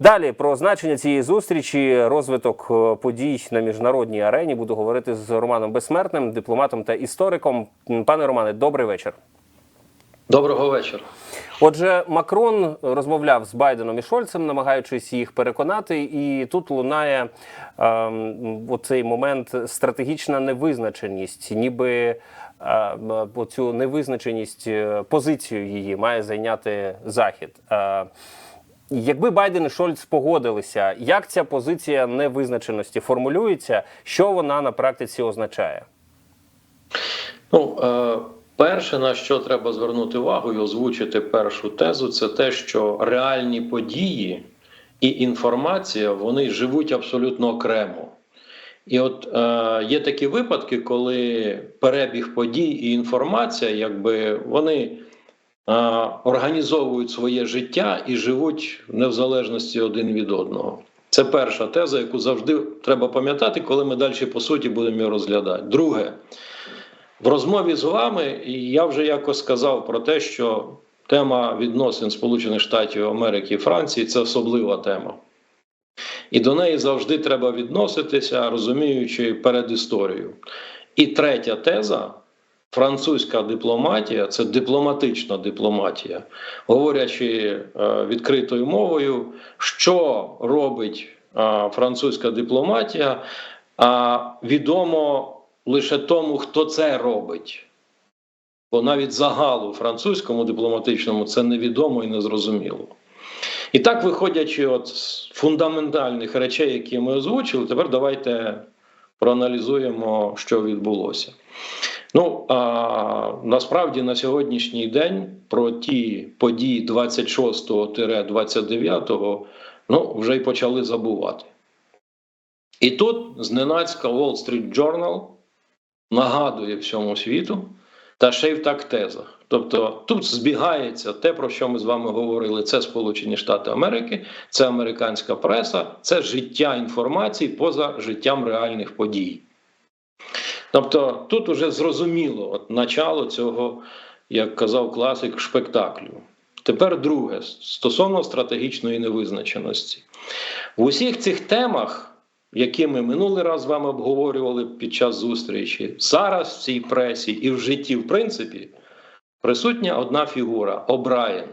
Далі про значення цієї зустрічі, розвиток е, подій на міжнародній арені буду говорити з Романом Безсмертним, дипломатом та істориком. Пане Романе, добрий вечір. Доброго вечора. Отже, Макрон розмовляв з Байденом і Шольцем, намагаючись їх переконати, і тут лунає ем, оцей момент стратегічна невизначеність, ніби е, оцю невизначеність е, позицію її має зайняти Захід. Е, Якби Байден і Шольц погодилися, як ця позиція невизначеності формулюється, що вона на практиці означає? Ну, е, перше, на що треба звернути увагу і озвучити першу тезу, це те, що реальні події і інформація вони живуть абсолютно окремо. І от е, є такі випадки, коли перебіг подій і інформація, якби вони організовують своє життя і живуть не в залежності один від одного. Це перша теза, яку завжди треба пам'ятати, коли ми далі по суті будемо її розглядати. Друге, в розмові з вами я вже якось сказав про те, що тема відносин Сполучених Штатів Америки і Франції це особлива тема. І до неї завжди треба відноситися, розуміючи передісторію. І третя теза французька дипломатія це дипломатична дипломатія, говорячи е, відкритою мовою, що робить е, французька дипломатія, а відомо лише тому, хто це робить. Бо навіть загалу французькому дипломатичному це невідомо і незрозуміло. І так, виходячи от з фундаментальних речей, які ми озвучили, тепер давайте проаналізуємо, що відбулося. Ну, а, насправді на сьогоднішній день про ті події 26-29 ну, вже й почали забувати. І тут зненацька Wall Street Journal нагадує всьому світу, та ще й в так тезах. Тобто тут збігається те, про що ми з вами говорили: це Сполучені Штати Америки, це американська преса, це життя інформації поза життям реальних подій. Тобто тут уже зрозуміло от начало цього, як казав класик, шпектаклю. Тепер друге стосовно стратегічної невизначеності. В усіх цих темах які ми минулий раз з вами обговорювали під час зустрічі, зараз в цій пресі і в житті, в принципі, присутня одна фігура О'Брайен.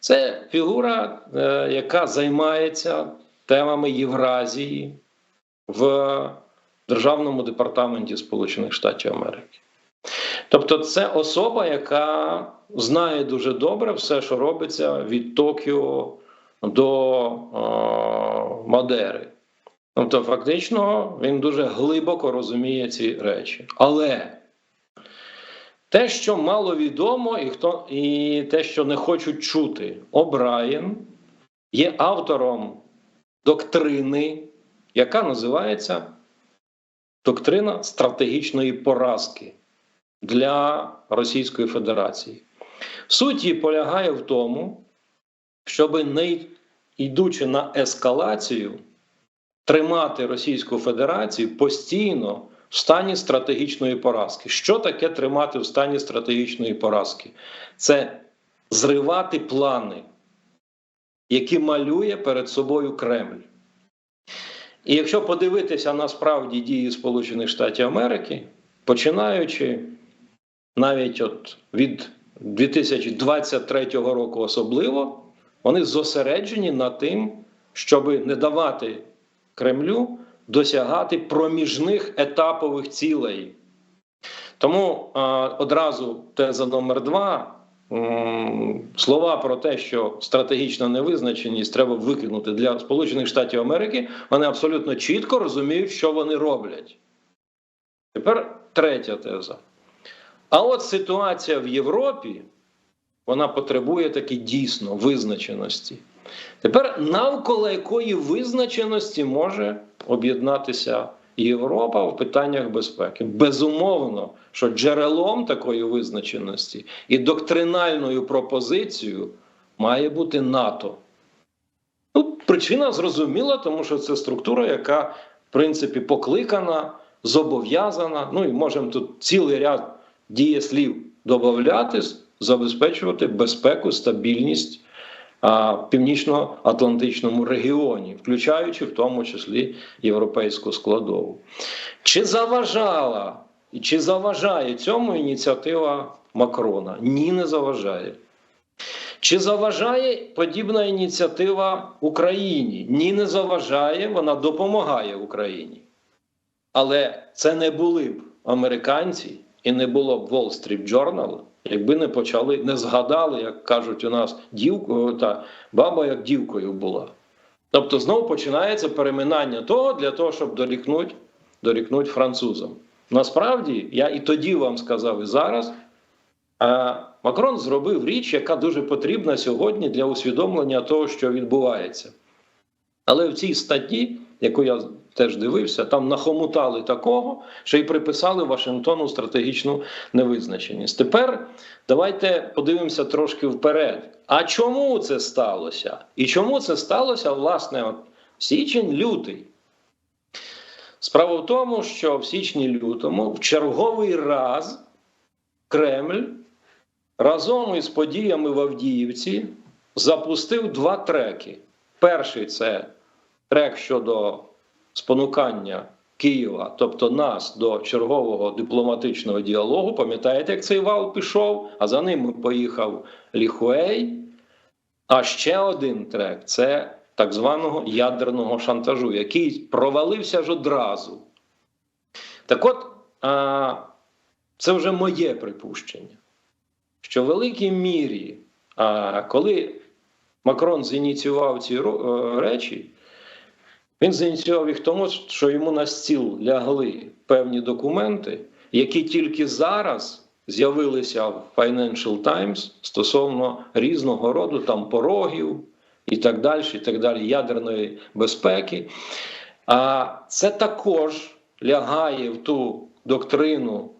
Це фігура, е, яка займається темами Євразії в Державному департаменті Сполучених Штатів Америки. Тобто, це особа, яка знає дуже добре все, що робиться від Токіо до е, Мадери. Тобто, фактично, він дуже глибоко розуміє ці речі. Але те, що мало відомо, і хто, і те, що не хочуть чути, О'Брайен є автором доктрини, яка називається доктрина стратегічної поразки для Російської Федерації. Суть її полягає в тому, щоб не йдучи на ескалацію, тримати Російську Федерацію постійно в стані стратегічної поразки. Що таке тримати в стані стратегічної поразки? Це зривати плани, які малює перед собою Кремль. І якщо подивитися насправді дії Сполучених Штатів Америки, починаючи навіть от від 2023 року особливо, вони зосереджені на тим, щоб не давати Кремлю досягати проміжних етапових цілей. Тому а, одразу теза номер два. Слова про те, що стратегічна невизначеність треба викинути для Сполучених Штатів Америки, вони абсолютно чітко розуміють, що вони роблять. Тепер третя теза. А от ситуація в Європі, вона потребує таки дійсно визначеності. Тепер навколо якої визначеності може об'єднатися Європа в питаннях безпеки? Безумовно, що джерелом такої визначеності і доктринальною пропозицією має бути НАТО. Ну, причина зрозуміла, тому що це структура, яка, в принципі, покликана, зобов'язана. Ну і можемо тут цілий ряд дієслів додати, забезпечувати безпеку, стабільність північно-атлантичному регіоні, включаючи в тому числі європейську складову. Чи заважала чи заважає цьому ініціатива Макрона? Ні, не заважає. Чи заважає подібна ініціатива Україні? Ні, не заважає, вона допомагає Україні. Але це не були б американці і не було б Wall Street Journal, якби не почали, не згадали, як кажуть у нас, дівку, та баба як дівкою була. Тобто знову починається переминання того для того, щоб дорікнути дорікнуть французам. Насправді, я і тоді вам сказав, і зараз. Макрон зробив річ, яка дуже потрібна сьогодні для усвідомлення того, що відбувається. Але в цій статті, яку я теж дивився, там нахомутали такого, що й приписали Вашингтону стратегічну невизначеність. Тепер давайте подивимося трошки вперед. А чому це сталося? І чому це сталося, власне, от січень-лютий? Справа в тому, що в січні-лютому в черговий раз Кремль разом із подіями в Авдіївці запустив два треки. Перший це трек щодо спонукання Києва, тобто нас до чергового дипломатичного діалогу. Пам'ятаєте, як цей вал пішов? А за ним поїхав Ліхуей. А ще один трек це так званого ядерного шантажу, який провалився ж одразу. Так от, а, це вже моє припущення, що в великій мірі, а, коли Макрон зініціював ці е, речі, він зініціював їх тому, що йому на стіл лягли певні документи, які тільки зараз з'явилися в Financial Times стосовно різного роду там порогів і так далі, і так далі, ядерної безпеки. А це також лягає в ту доктрину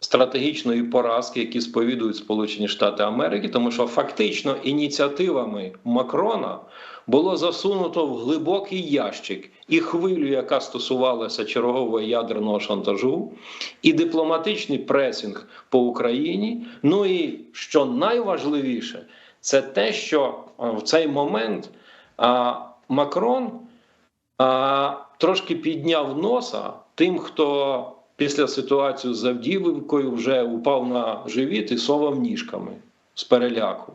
стратегічної поразки, які сповідують Сполучені Штати Америки, тому що фактично ініціативами Макрона було засунуто в глибокий ящик і хвилю, яка стосувалася чергового ядерного шантажу, і дипломатичний пресинг по Україні. Ну і що найважливіше, це те, що в цей момент а, Макрон а, трошки підняв носа тим, хто після ситуації з Авдіївкою вже упав на живіт і совав ніжками з переляку.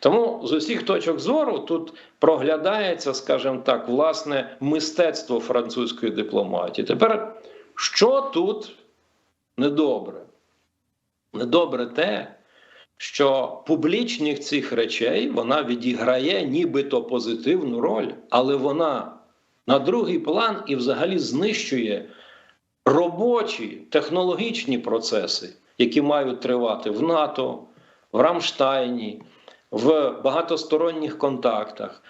Тому з усіх точок зору тут проглядається, скажімо так, власне мистецтво французької дипломатії. Тепер що тут недобре? Недобре те, що публічних цих речей вона відіграє нібито позитивну роль, але вона на другий план і взагалі знищує робочі технологічні процеси, які мають тривати в НАТО, в Рамштайні, в багатосторонніх контактах.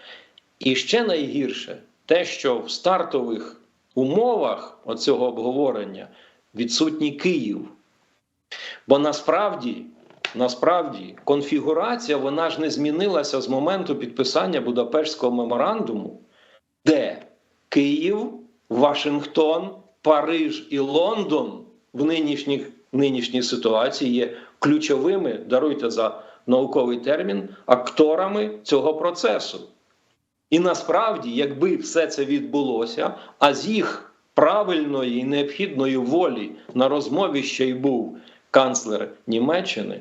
І ще найгірше те, що в стартових умовах оцього обговорення відсутній Київ. Бо насправді, насправді конфігурація вона ж не змінилася з моменту підписання Будапештського меморандуму, де Київ, Вашингтон, Париж і Лондон в нинішніх, нинішній ситуації є ключовими, даруйте за науковий термін, акторами цього процесу. І насправді, якби все це відбулося, а з їх правильної і необхідної волі на розмові ще й був канцлер Німеччини,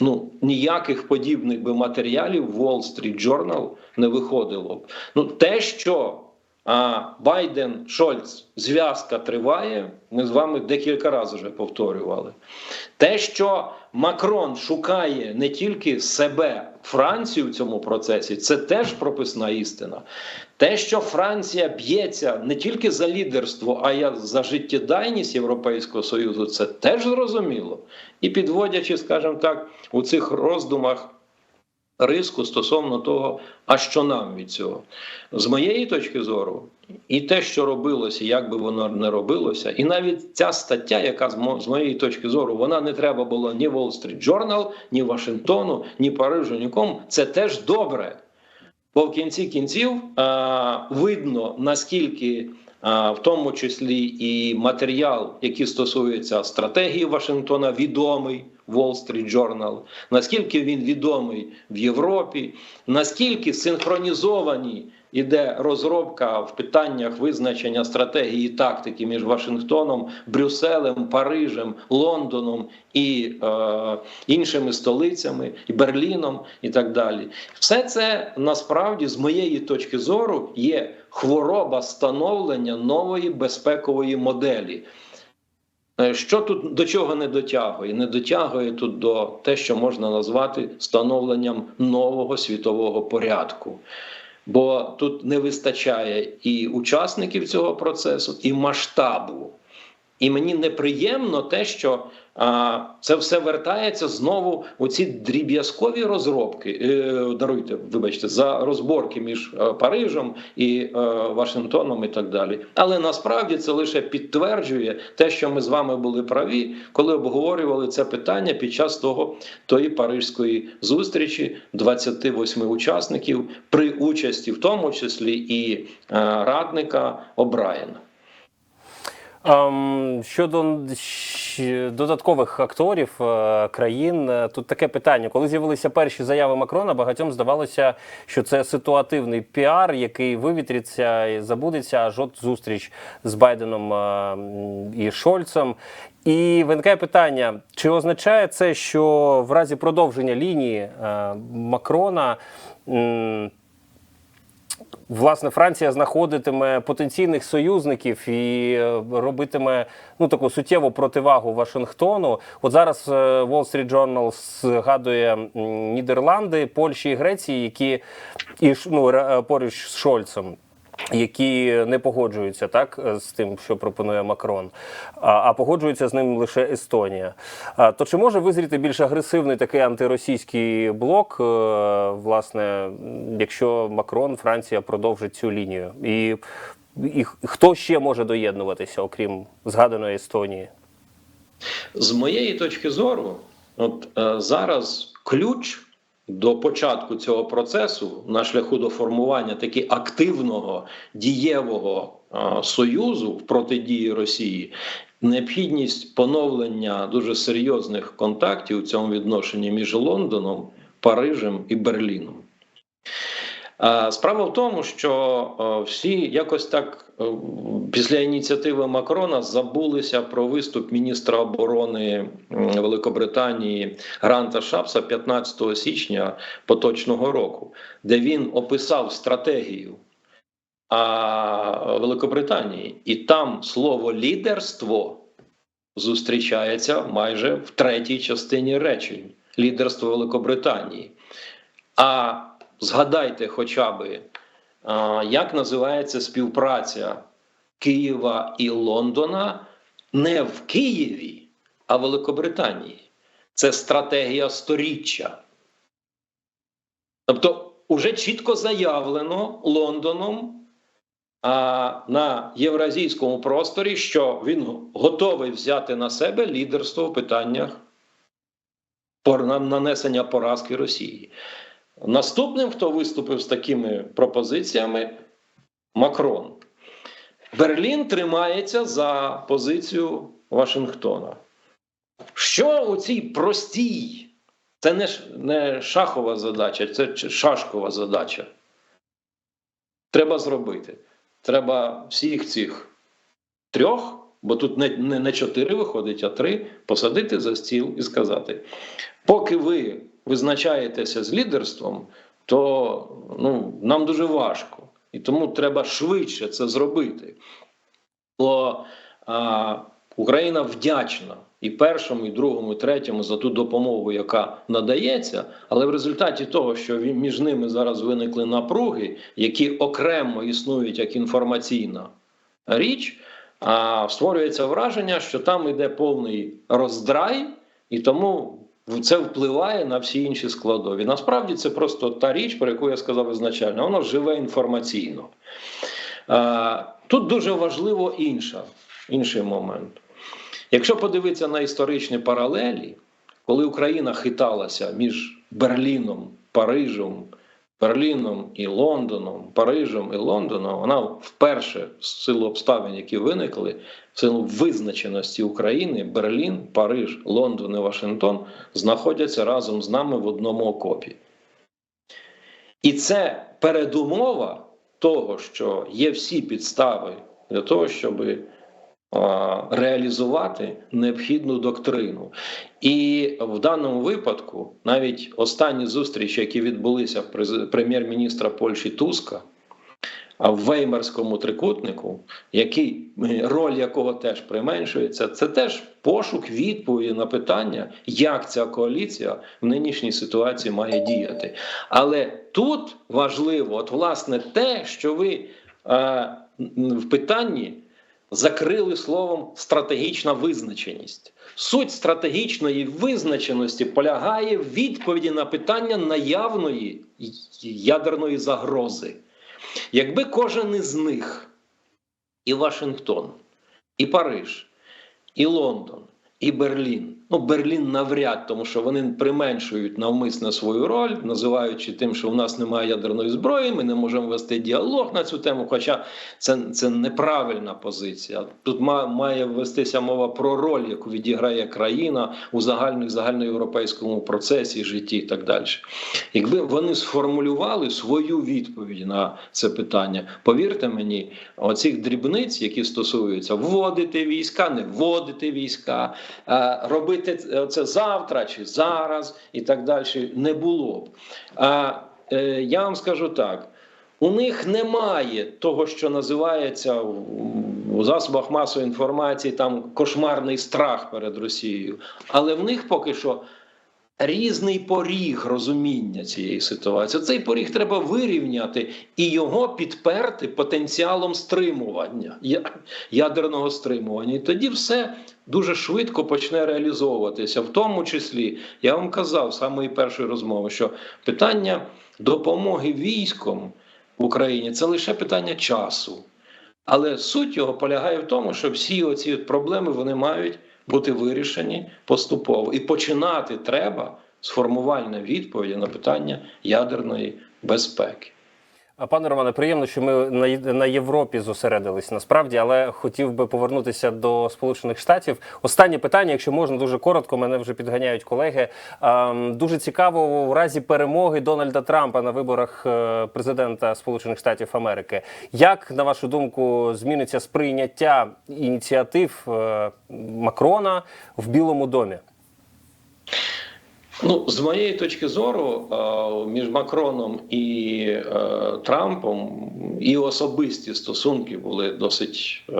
ну ніяких подібних би матеріалів Wall Street Journal не виходило б. Ну, те, що а, Байден Шольц зв'язка триває, ми з вами декілька разів вже повторювали. Те, що Макрон шукає не тільки себе, Францію в цьому процесі, це теж прописна істина. Те, що Франція б'ється не тільки за лідерство, а й за життєдайність Європейського Союзу, це теж зрозуміло. І підводячи, скажімо так, у цих роздумах риску стосовно того, а що нам від цього. З моєї точки зору, і те, що робилося, як би воно не робилося, і навіть ця стаття, яка з мо- моєї точки зору, вона не треба було ні Wall Street Journal, ні Вашингтону, ні Парижу, нікому. Це теж добре. Бо в кінці кінців а, видно, наскільки в тому числі і матеріал, який стосується стратегії Вашингтона, відомий Wall Street Journal, наскільки він відомий в Європі, наскільки синхронізовані іде розробка в питаннях визначення стратегії і тактики між Вашингтоном, Брюсселем, Парижем, Лондоном і е, іншими столицями, і Берліном, і так далі. Все це насправді, з моєї точки зору, є хвороба становлення нової безпекової моделі. Е, Що тут до чого не дотягує? Не дотягує тут до те, що можна назвати становленням нового світового порядку. Бо тут не вистачає і учасників цього процесу, і масштабу. І мені неприємно те, що а, це все вертається знову у ці дріб'язкові розробки. Е, даруйте, вибачте, за розборки між е, Парижем і е, Вашингтоном і так далі. Але насправді це лише підтверджує те, що ми з вами були праві, коли обговорювали це питання під час того тої парижської зустрічі 28 учасників при участі, в тому числі і е, радника Обраєна. Ем, Щодо додаткових акторів е, країн, е, тут таке питання. Коли з'явилися перші заяви Макрона, багатьом здавалося, що це ситуативний піар, який вивітриться і забудеться аж от зустріч з Байденом е, і Шольцем. І виникає питання: чи означає це, що в разі продовження лінії Макрона? Власне, Франція знаходитиме потенційних союзників і е, робитиме ну таку суттєву противагу Вашингтону. От зараз е, Wall Street Journal згадує Нідерланди, Польщі і Греції, які і ну, е, поруч з Шольцем. Які не погоджуються так е, з тим, що пропонує Макрон, а, погоджується з ним лише Естонія. То чи може визріти більш агресивний такий антиросійський блок, е, власне, якщо Макрон, Франція продовжить цю лінію? І, і хто ще може доєднуватися, окрім згаданої Естонії? З моєї точки зору, от е, зараз ключ до початку цього процесу на шляху до формування таки активного дієвого а, союзу в протидії Росії. Необхідність поновлення дуже серйозних контактів у цьому відношенні між Лондоном, Парижем і Берліном. Е, Справа в тому, що е, всі якось так е, після ініціативи Макрона забулися про виступ міністра оборони Великобританії Гранта Шапса 15 січня поточного року, де він описав стратегію Великобританії, і там слово лідерство зустрічається майже в третій частині речень лідерство Великобританії. А згадайте хоча б, а, як називається співпраця Києва і Лондона не в Києві, а в Великобританії. Це стратегія сторіччя. Тобто, уже чітко заявлено Лондоном а, на євразійському просторі, що він готовий взяти на себе лідерство в питаннях нанесення поразки Росії. Наступним, хто виступив з такими пропозиціями, Макрон. Берлін тримається за позицію Вашингтона. Що у цій простій, це не, не шахова задача, це шашкова задача. Треба зробити. Треба всіх цих трьох, бо тут не, не, не чотири виходить, а три, посадити за стіл і сказати: поки ви визначаєтеся з лідерством, то ну, нам дуже важко. І тому треба швидше це зробити. Бо а, Україна вдячна і першому, і другому, і третьому за ту допомогу, яка надається, але в результаті того, що між ними зараз виникли напруги, які окремо існують як інформаційна річ, а, створюється враження, що там йде повний роздрай, і тому це впливає на всі інші складові. Насправді це просто та річ, про яку я сказав ізначально, воно живе інформаційно. Тут дуже важливо інша, інший момент. Якщо подивитися на історичні паралелі, коли Україна хиталася між Берліном, Парижем Берліном і Лондоном, Парижем і Лондоном, вона вперше в силу обставин, які виникли, в силу визначеності України, Берлін, Париж, Лондон і Вашингтон знаходяться разом з нами в одному окопі. І це передумова того, що є всі підстави для того, щоб реалізувати необхідну доктрину. І в даному випадку навіть останні зустрічі, які відбулися в прем'єр-міністра Польщі Туска, а в Веймарському трикутнику, який роль якого теж применшується, це теж пошук відповіді на питання, як ця коаліція в нинішній ситуації має діяти. Але тут важливо, от власне, те, що ви е, в питанні закрили словом стратегічна визначеність. Суть стратегічної визначеності полягає в відповіді на питання наявної ядерної загрози. Якби кожен із них, і Вашингтон, і Париж, і Лондон, і Берлін. Ну, Берлін навряд, тому що вони применшують навмисно свою роль, називаючи тим, що в нас немає ядерної зброї, ми не можемо вести діалог на цю тему. Хоча це, це неправильна позиція. Тут має вестися мова про роль, яку відіграє країна у загальних загальноєвропейському процесі житті і так далі. Якби вони сформулювали свою відповідь на це питання, повірте мені, оцих дрібниць, які стосуються вводити війська, не вводити війська, е, робити це завтра чи зараз, і так далі, не було б. А е, я вам скажу так. У них немає того, що називається у засобах масової інформації там кошмарний страх перед Росією. Але в них поки що різний поріг розуміння цієї ситуації. Цей поріг треба вирівняти і його підперти потенціалом стримування, ядерного стримування. І тоді все дуже швидко почне реалізовуватися. В тому числі, я вам казав з самої першої розмови, що питання допомоги військом в Україні це лише питання часу. Але суть його полягає в тому, що всі оці проблеми вони мають бути вирішені поступово. І починати треба з формувальної відповіді на питання ядерної безпеки. Пане Романе, приємно, що ми на, Європі зосередились насправді, але хотів би повернутися до Сполучених Штатів. Останнє питання, якщо можна, дуже коротко, мене вже підганяють колеги. Дуже цікаво в разі перемоги Дональда Трампа на виборах е, президента Сполучених Штатів Америки. Як на вашу думку зміниться сприйняття ініціатив е, Макрона в Білому домі? Ну, з моєї точки зору, е, між Макроном і е, Трампом і особисті стосунки були досить е,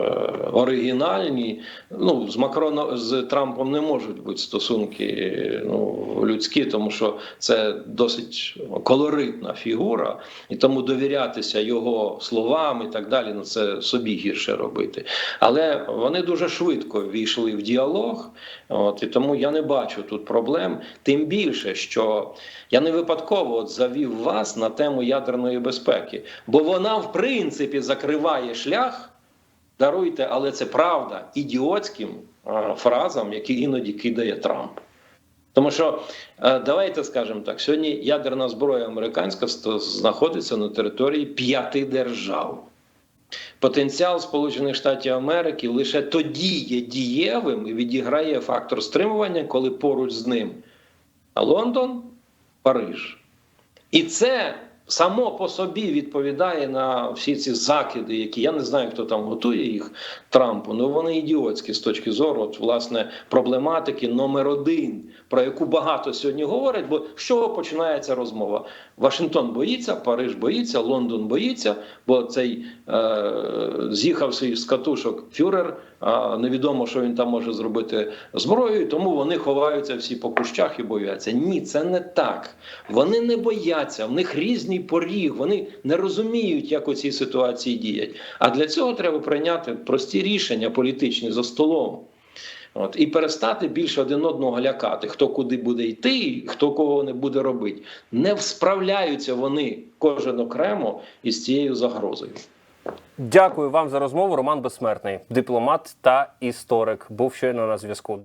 оригінальні. Ну, з Макроном з Трампом не можуть бути стосунки ну, людські, тому що це досить колоритна фігура, і тому довірятися його словам і так далі, ну це собі гірше робити. Але вони дуже швидко війшли в діалог, от і тому я не бачу тут проблем. Тим більше, що я не випадково от завів вас на тему ядерної безпеки, бо вона в принципі закриває шлях. Даруйте, але це правда ідіотським е, фразам, які іноді кидає Трамп. Тому що е, давайте скажемо так: сьогодні ядерна зброя американська знаходиться на території п'яти держав. Потенціал Сполучених Штатів Америки лише тоді є дієвим і відіграє фактор стримування, коли поруч з ним Лондон, Париж. І це само по собі відповідає на всі ці закиди, які я не знаю, хто там готує їх Трампу. Ну вони ідіотські з точки зору, от, власне, проблематики номер один, про яку багато сьогодні говорять. Бо з чого починається розмова? Вашингтон боїться, Париж боїться, Лондон боїться, бо цей е, з'їхався з катушок фюрер. Невідомо, що він там може зробити зброєю, тому вони ховаються всі по кущах і бояться. Ні, це не так. Вони не бояться, в них різний поріг, вони не розуміють, як у цій ситуації діять. А для цього треба прийняти прості рішення політичні за столом. От, і перестати більше один одного лякати, хто куди буде йти, хто кого не буде робити. Не справляються вони кожен окремо із цією загрозою. Дякую вам за розмову. Роман Безсмертний, дипломат та історик, був щойно на зв'язку.